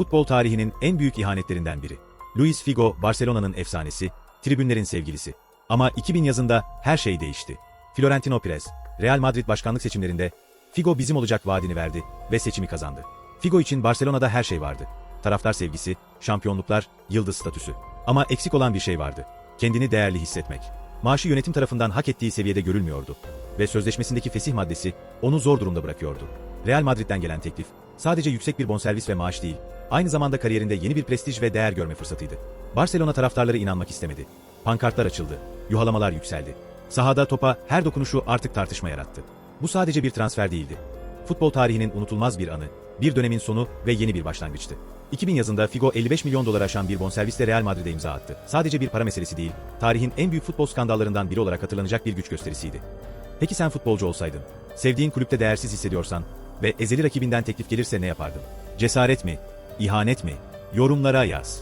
Futbol tarihinin en büyük ihanetlerinden biri. Luis Figo, Barcelona'nın efsanesi, tribünlerin sevgilisi. Ama 2000 yazında her şey değişti. Florentino Perez, Real Madrid başkanlık seçimlerinde Figo bizim olacak vaadini verdi ve seçimi kazandı. Figo için Barcelona'da her şey vardı. Taraftar sevgisi, şampiyonluklar, yıldız statüsü. Ama eksik olan bir şey vardı. Kendini değerli hissetmek. Maaşı yönetim tarafından hak ettiği seviyede görülmüyordu. Ve sözleşmesindeki fesih maddesi onu zor durumda bırakıyordu. Real Madrid'den gelen teklif, sadece yüksek bir bonservis ve maaş değil, aynı zamanda kariyerinde yeni bir prestij ve değer görme fırsatıydı. Barcelona taraftarları inanmak istemedi. Pankartlar açıldı, yuhalamalar yükseldi. Sahada topa her dokunuşu artık tartışma yarattı. Bu sadece bir transfer değildi. Futbol tarihinin unutulmaz bir anı, bir dönemin sonu ve yeni bir başlangıçtı. 2000 yazında Figo 55 milyon dolar aşan bir bonservisle Real Madrid'e imza attı. Sadece bir para meselesi değil, tarihin en büyük futbol skandallarından biri olarak hatırlanacak bir güç gösterisiydi. Peki sen futbolcu olsaydın, sevdiğin kulüpte değersiz hissediyorsan ve ezeli rakibinden teklif gelirse ne yapardın? Cesaret mi? İhanet mi? Yorumlara yaz.